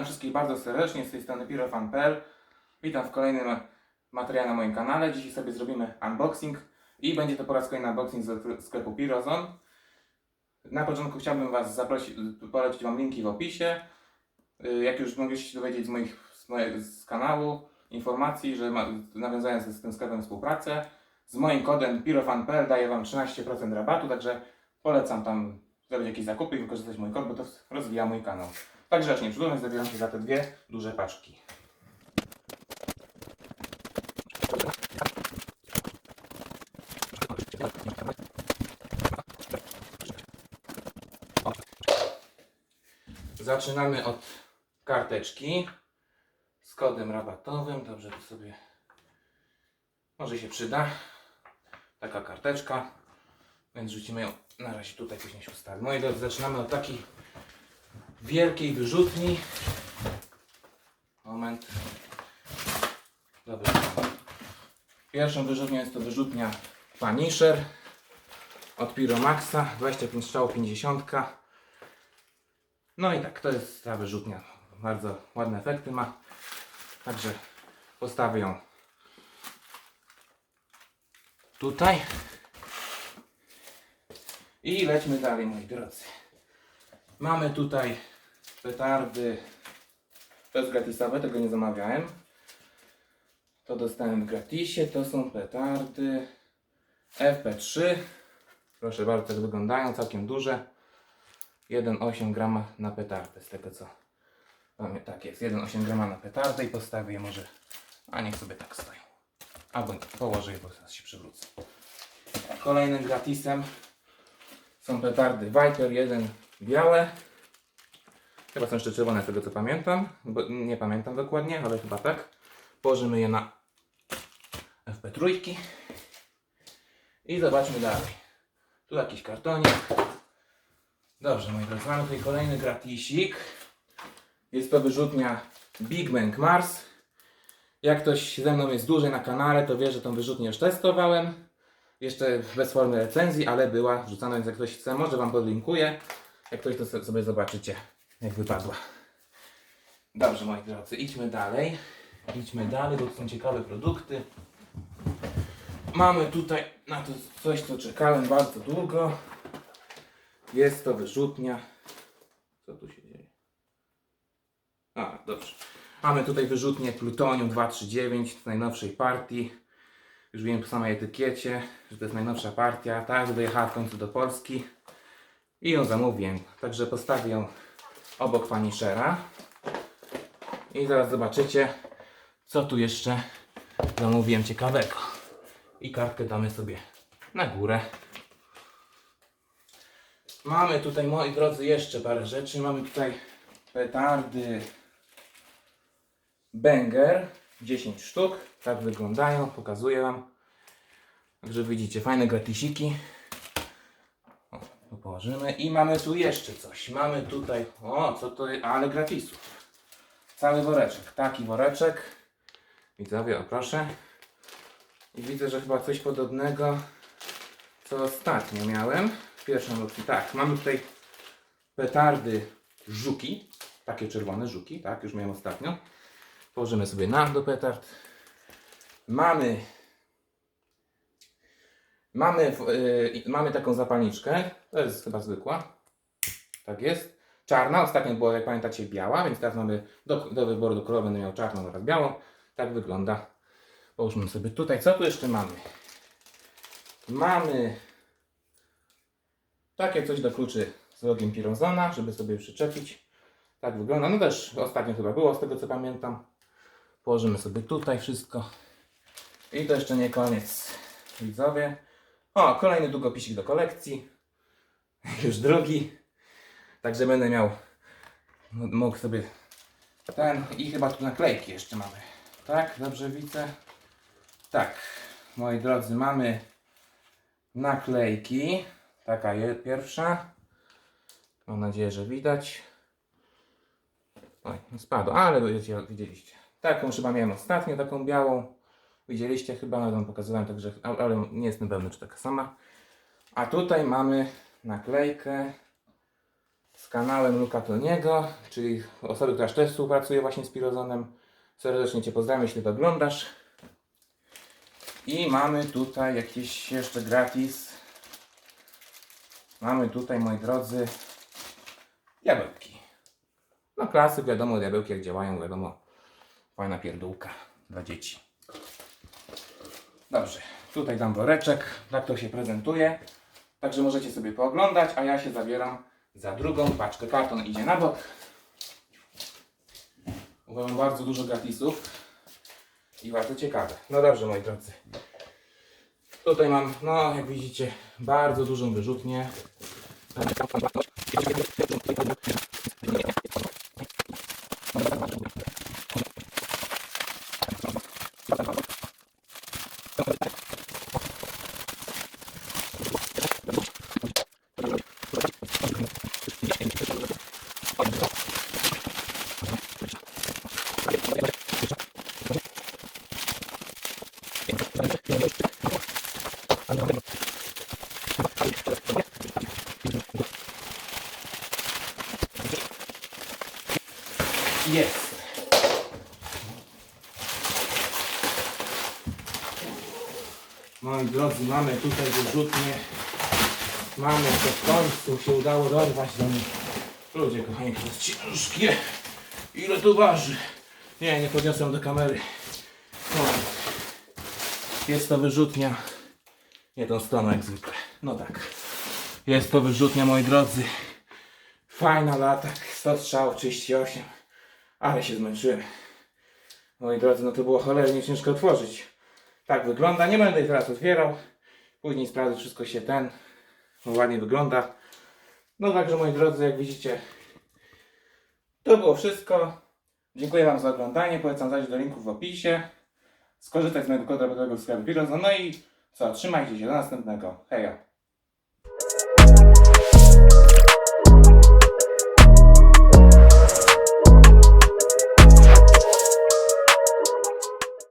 Witam wszystkich bardzo serdecznie z tej strony pirofan.pl. Witam w kolejnym materiale na moim kanale. Dzisiaj sobie zrobimy unboxing i będzie to po raz kolejny unboxing ze sklepu Pirozon. Na początku chciałbym Was zaprosić, polecić Wam linki w opisie. Y, Jak już mogliście się dowiedzieć z moich z, moje, z kanału informacji, że ma, nawiązałem z, z tym sklepem współpracę, z moim kodem pirofan.pl daję Wam 13% rabatu, także polecam tam zrobić jakieś zakupy i wykorzystać mój kod, bo to rozwija mój kanał. Tak grzecznie przedłużając, zabieram się za te dwie duże paczki. Zaczynamy od karteczki z kodem rabatowym. Dobrze, to sobie może się przyda. Taka karteczka. Więc rzucimy ją na razie tutaj, później się ustawi. Moi drodzy, zaczynamy od takiej wielkiej wyrzutni. Moment. Dobra. Pierwszą wyrzutnią jest to wyrzutnia Punisher od Pyromaxa. 25 strzał 50. No i tak, to jest ta wyrzutnia. Bardzo ładne efekty ma. Także postawię ją tutaj. I lećmy dalej, moi drodzy. Mamy tutaj petardy. To gratisowe, tego nie zamawiałem. To dostałem w gratisie. To są petardy FP3. Proszę bardzo, tak wyglądają, całkiem duże. 1,8 grama na petardę, z tego co mamy. Tak jest, 1,8 grama na petardę i postawię je może. A niech sobie tak stoją. Albo nie, położę je, bo zaraz się przewrócę. Kolejnym gratisem są petardy Viper 1 białe. Chyba są jeszcze czerwone z tego co pamiętam, bo nie pamiętam dokładnie, ale chyba tak. Położymy je na FP3 i zobaczmy dalej. Tu jakiś kartonik. Dobrze, moi drodzy, mamy tutaj kolejny gratisik. Jest to wyrzutnia Big Bang Mars. Jak ktoś ze mną jest dłużej na kanale, to wie, że tą wyrzutnię już testowałem. Jeszcze bez formy recenzji, ale była wrzucana, więc jak ktoś chce, może Wam podlinkuję. Jak ktoś to so- sobie zobaczycie, jak wypadła. Dobrze, moi drodzy, idźmy dalej. Idźmy dalej, bo to są ciekawe produkty. Mamy tutaj na to coś, co czekałem bardzo długo. Jest to wyrzutnia. Co tu się dzieje? A, dobrze. Mamy tutaj wyrzutnię Plutonium 239 z najnowszej partii. Już wiem po samej etykiecie, że to jest najnowsza partia. Tak, dojechała w końcu do Polski. I ją zamówiłem. Także postawię ją obok Punishera. I zaraz zobaczycie, co tu jeszcze zamówiłem ciekawego. I kartkę damy sobie na górę. Mamy tutaj, moi drodzy, jeszcze parę rzeczy. Mamy tutaj petardy Banger 10 sztuk. Tak wyglądają, pokazuję Wam. Także widzicie, fajne gratisiki. Położymy. I mamy tu jeszcze coś. Mamy tutaj, o co to jest, ale gratisów. Cały woreczek, taki woreczek. Widzowie, o proszę. I widzę, że chyba coś podobnego, co ostatnio miałem. W pierwszym lotki. Tak, mamy tutaj petardy żuki. Takie czerwone żuki, tak, już miałem ostatnio. Położymy sobie na do petard. Mamy mamy, y, mamy taką zapalniczkę. To jest chyba zwykła. Tak jest. Czarna. Ostatnio była, jak pamiętacie, biała, więc teraz mamy do, do wyboru do koloru będę miał czarną oraz białą. Tak wygląda. Połóżmy sobie tutaj. Co tu jeszcze mamy? Mamy takie coś do kluczy z logiem Pirozona, żeby sobie przyczepić. Tak wygląda. No też ostatnio chyba było, z tego co pamiętam. Położymy sobie tutaj wszystko. I to jeszcze nie koniec, widzowie. O, kolejny długopisik do kolekcji. Już drugi. Także będę miał, mógł sobie ten i chyba tu naklejki jeszcze mamy. Tak, dobrze widzę. Tak, moi drodzy, mamy naklejki. Taka je, pierwsza. Mam nadzieję, że widać. Oj, spadło, ale widzieliście. Taką chyba miałem ostatnio, taką białą. Widzieliście chyba, nawet wam pokazywałem, także, ale nie jestem pewny, czy taka sama. A tutaj mamy naklejkę z kanałem Luka Toniego, czyli osoby, która też współpracuje właśnie z Pirozonem. Serdecznie Cię pozdrawiam, jeśli to oglądasz. I mamy tutaj jakieś jeszcze gratis. Mamy tutaj, moi drodzy, diabełki. No klasyk, wiadomo, diabełki jak działają, wiadomo. Fajna pierdółka dla dzieci. Dobrze, tutaj dam woreczek, tak to się prezentuje. Także możecie sobie pooglądać, a ja się zabieram za drugą paczkę. Karton idzie na bok. Uważam bardzo dużo gratisów i bardzo ciekawe. No dobrze, moi drodzy. Tutaj mam, no jak widzicie, bardzo dużą wyrzutnię. Jest. Moi drodzy, mamy tutaj wyrzutnie. Mamy to w końcu się udało dorwać do nich. Ludzie kochani, to jest ciężkie. Ile to waży? Nie, nie podniosłem do kamery. O. Jest to wyrzutnia. Nie tą stroną jak zwykle. No tak. Jest to wyrzutnia, moi drodzy. Fajna latak. 100 strzałów, 38. Ale się zmęczyłem. Moi drodzy, no to było cholernie ciężko otworzyć. Tak wygląda. Nie będę teraz otwierał. Później sprawdzę, wszystko się ten no, ładnie wygląda. No także moi drodzy, jak widzicie, to było wszystko. Dziękuję Wam za oglądanie. Polecam zajrzeć do linków w opisie. Skorzystać z mojego kodu rabatowego w sklepie. No i co, trzymajcie się. Do następnego. Heja.